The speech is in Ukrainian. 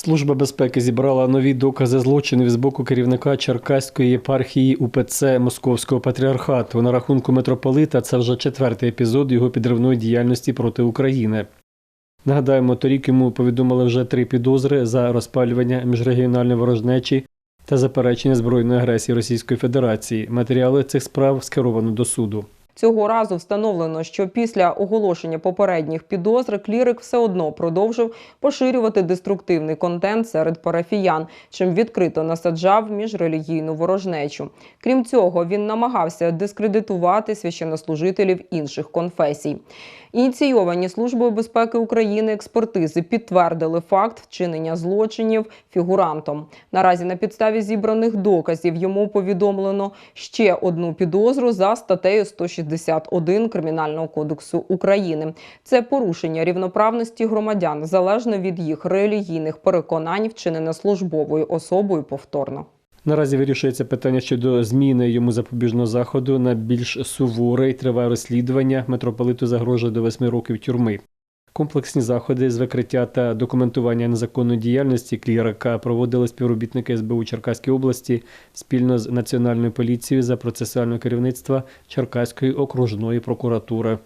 Служба безпеки зібрала нові докази злочинів з боку керівника Черкаської єпархії УПЦ Московського патріархату. На рахунку митрополита це вже четвертий епізод його підривної діяльності проти України. Нагадаємо, торік йому повідомили вже три підозри за розпалювання міжрегіональної ворожнечі та заперечення збройної агресії Російської Федерації. Матеріали цих справ скеровано до суду. Цього разу встановлено, що після оголошення попередніх підозр клірик все одно продовжив поширювати деструктивний контент серед парафіян, чим відкрито насаджав міжрелігійну ворожнечу. Крім цього, він намагався дискредитувати священнослужителів інших конфесій. Ініційовані Службою безпеки України експертизи підтвердили факт вчинення злочинів фігурантом. Наразі на підставі зібраних доказів йому повідомлено ще одну підозру за статтею 161 Кримінального кодексу України. Це порушення рівноправності громадян залежно від їх релігійних переконань, вчинене службовою особою повторно. Наразі вирішується питання щодо зміни йому запобіжного заходу на більш суворе і триває розслідування. Митрополиту загрожує до восьми років тюрми. Комплексні заходи з викриття та документування незаконної діяльності клірака проводили співробітники СБУ Черкаської області спільно з Національною поліцією за процесуального керівництва Черкаської окружної прокуратури.